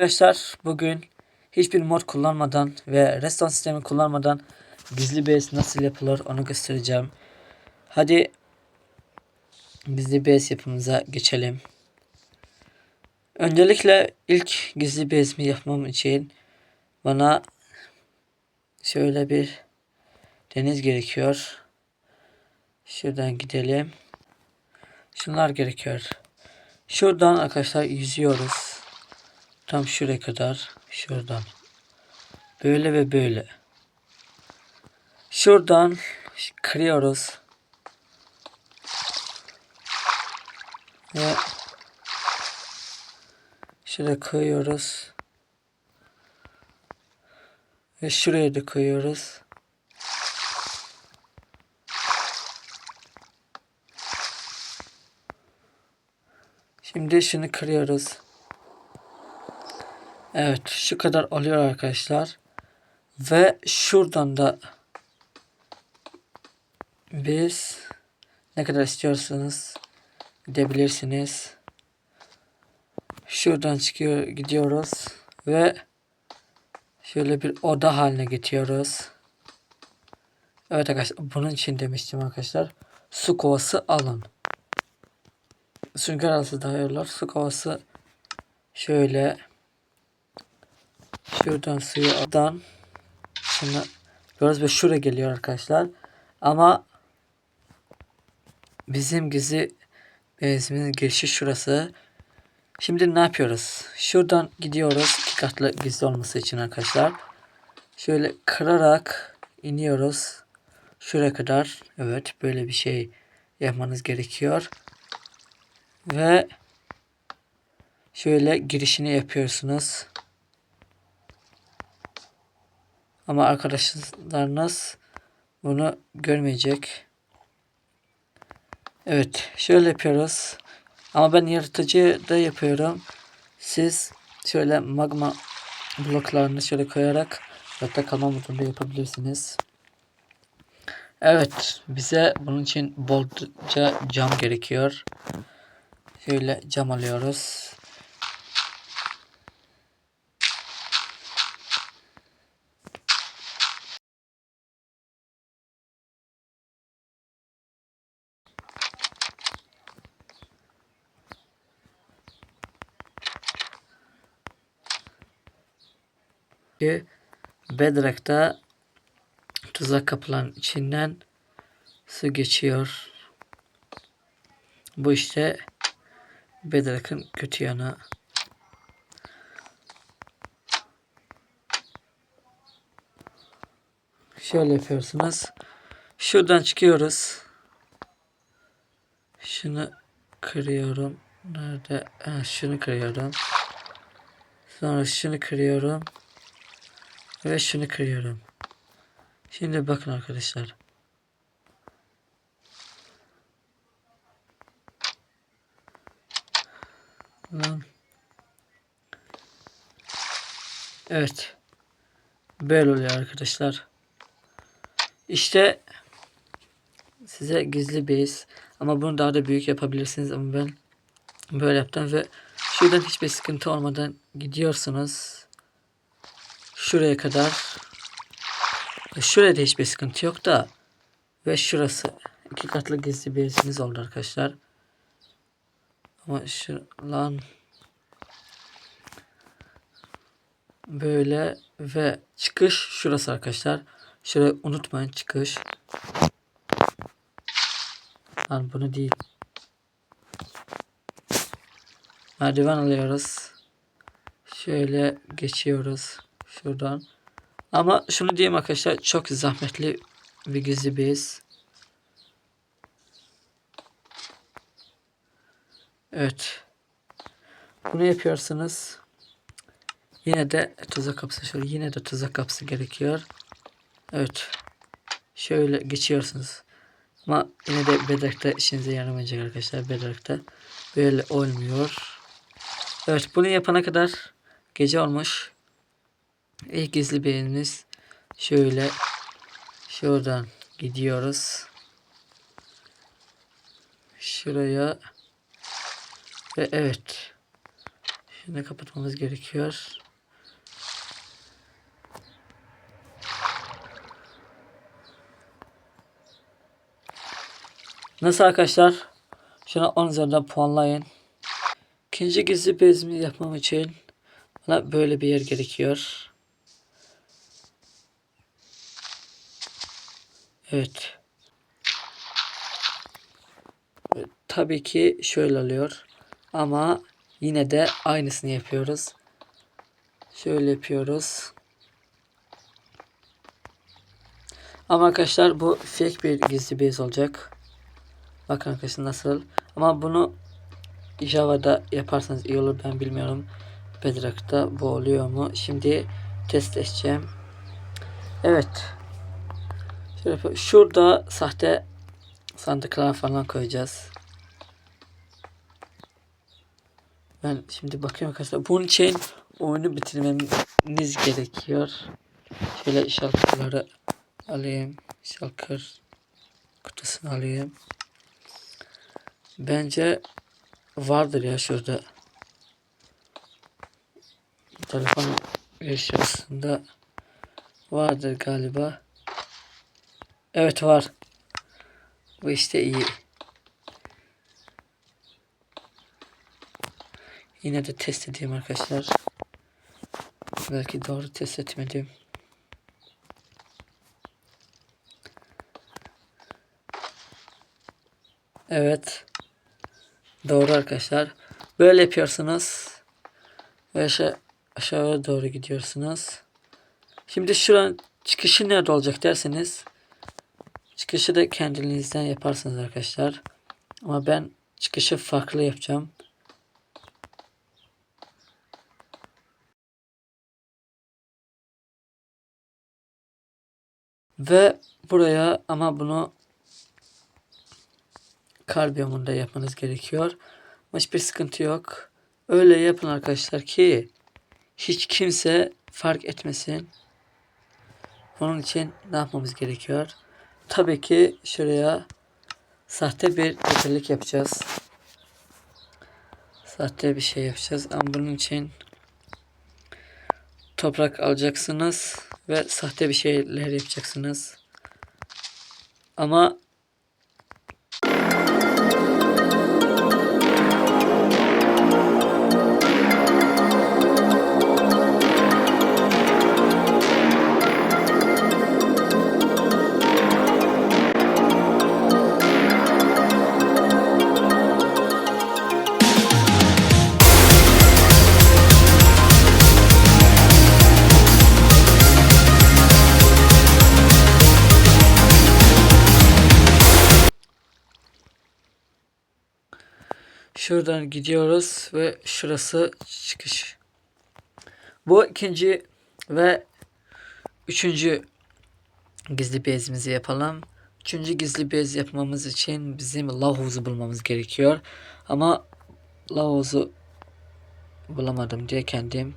Arkadaşlar bugün hiçbir mod kullanmadan ve redstone sistemi kullanmadan gizli base nasıl yapılır onu göstereceğim. Hadi gizli base yapımıza geçelim. Öncelikle ilk gizli base'mi yapmam için bana şöyle bir deniz gerekiyor. Şuradan gidelim. Şunlar gerekiyor. Şuradan arkadaşlar yüzüyoruz. Tam şuraya kadar. Şuradan. Böyle ve böyle. Şuradan kırıyoruz. Ve şuraya koyuyoruz. Ve şuraya da koyuyoruz. Şimdi şunu kırıyoruz. Evet şu kadar oluyor arkadaşlar. Ve şuradan da biz ne kadar istiyorsanız gidebilirsiniz. Şuradan çıkıyor gidiyoruz ve şöyle bir oda haline getiriyoruz. Evet arkadaşlar bunun için demiştim arkadaşlar. Su kovası alın. Sünger arası dayıyorlar. Su kovası şöyle şuradan suyu aldan şunu biraz ve şuraya geliyor arkadaşlar. Ama bizim gizli bezimizin girişi şurası. Şimdi ne yapıyoruz? Şuradan gidiyoruz. iki katlı gizli olması için arkadaşlar. Şöyle kırarak iniyoruz. Şuraya kadar. Evet böyle bir şey yapmanız gerekiyor. Ve şöyle girişini yapıyorsunuz. Ama arkadaşlarınız bunu görmeyecek. Evet şöyle yapıyoruz. Ama ben yaratıcı da yapıyorum. Siz şöyle magma bloklarını şöyle koyarak hatta kalma modunda yapabilirsiniz. Evet bize bunun için bolca cam gerekiyor. Şöyle cam alıyoruz. Ki Bedrock'ta tuzak kapıların içinden su geçiyor. Bu işte Bedrock'ın kötü yanı. Şöyle yapıyorsunuz. Şuradan çıkıyoruz. Şunu kırıyorum. Nerede? Ha, şunu kırıyorum. Sonra şunu kırıyorum. Ve şunu kırıyorum. Şimdi bakın arkadaşlar. Evet. Böyle oluyor arkadaşlar. İşte size gizli base ama bunu daha da büyük yapabilirsiniz ama ben böyle yaptım ve şuradan hiçbir sıkıntı olmadan gidiyorsunuz şuraya kadar. Şurada hiçbir sıkıntı yok da. Ve şurası. İki katlı gizli bir oldu arkadaşlar. Ama şu böyle ve çıkış şurası arkadaşlar. Şurayı unutmayın çıkış. Lan bunu değil. Merdiven alıyoruz. Şöyle geçiyoruz Şuradan. Ama şunu diyeyim arkadaşlar çok zahmetli bir gizli bez. Evet. Bunu yapıyorsanız yine de tuzak kapısı şöyle yine de tuzak kapısı gerekiyor. Evet. Şöyle geçiyorsunuz. Ama yine de bedakta işinize yaramayacak arkadaşlar. Bedakta böyle olmuyor. Evet bunu yapana kadar gece olmuş. İlk gizli beğeniniz şöyle şuradan gidiyoruz. Şuraya ve evet Şimdi kapatmamız gerekiyor. Nasıl arkadaşlar? Şuna 10 üzerinden puanlayın. İkinci gizli bezimi yapmam için bana böyle bir yer gerekiyor. Evet. Evet, Tabii ki şöyle oluyor. Ama yine de aynısını yapıyoruz. Şöyle yapıyoruz. Ama arkadaşlar bu fake bir gizli bez olacak. Bakın arkadaşlar nasıl. Ama bunu Java'da yaparsanız iyi olur ben bilmiyorum. Bedrock'ta bu oluyor mu? Şimdi test edeceğim. Evet. Şöyle. Şurada sahte sandıklar falan koyacağız. Ben şimdi bakıyorum arkadaşlar. Bunun için oyunu bitirmeniz gerekiyor. Şöyle şalkırları alayım. Şalkır kutusunu alayım. Bence vardır ya şurada. Telefon eşyasında vardır galiba. Evet var. Bu işte iyi. Yine de test edeyim arkadaşlar. Belki doğru test etmedim. Evet. Doğru arkadaşlar. Böyle yapıyorsunuz. Ve aşağı, aşağıya doğru gidiyorsunuz. Şimdi şuranın çıkışı nerede olacak derseniz çıkışı da kendinizden yaparsınız arkadaşlar. Ama ben çıkışı farklı yapacağım. Ve buraya ama bunu kar biyomunda yapmanız gerekiyor. Ama hiçbir sıkıntı yok. Öyle yapın arkadaşlar ki hiç kimse fark etmesin. Onun için ne yapmamız gerekiyor? Tabii ki şuraya sahte bir özellik yapacağız. Sahte bir şey yapacağız ama bunun için toprak alacaksınız ve sahte bir şeyler yapacaksınız. Ama Şuradan gidiyoruz ve şurası çıkış. Bu ikinci ve üçüncü gizli bezimizi yapalım. Üçüncü gizli bez yapmamız için bizim lav havuzu bulmamız gerekiyor. Ama lav havuzu bulamadım diye kendim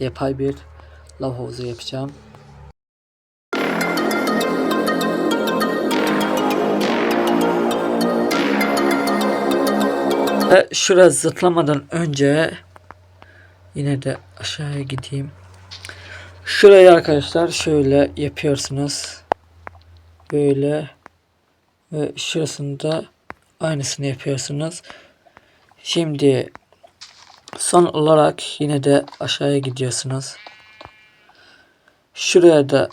yapay bir lav yapacağım. Ve şuraya zıplamadan önce yine de aşağıya gideyim. Şurayı arkadaşlar şöyle yapıyorsunuz. Böyle ve şurasında aynısını yapıyorsunuz. Şimdi son olarak yine de aşağıya gidiyorsunuz. Şuraya da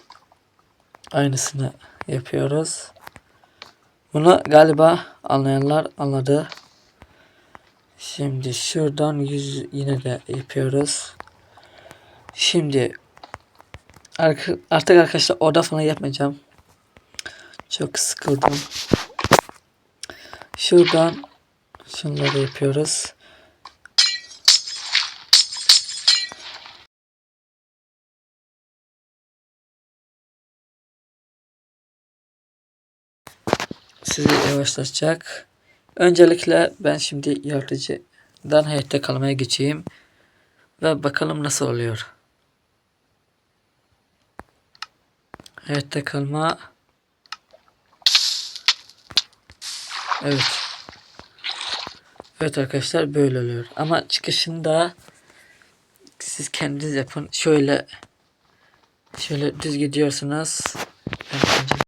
aynısını yapıyoruz. Bunu galiba anlayanlar anladı. Şimdi şuradan yüz yine de yapıyoruz. Şimdi artık arkadaşlar orada falan yapmayacağım. Çok sıkıldım. Şuradan şunları yapıyoruz. Sizi yavaşlatacak. Öncelikle ben şimdi yaratıcıdan hayatta kalmaya geçeyim. Ve bakalım nasıl oluyor. Hayatta kalma. Evet. Evet arkadaşlar böyle oluyor. Ama çıkışında siz kendiniz yapın. Şöyle şöyle düz gidiyorsunuz.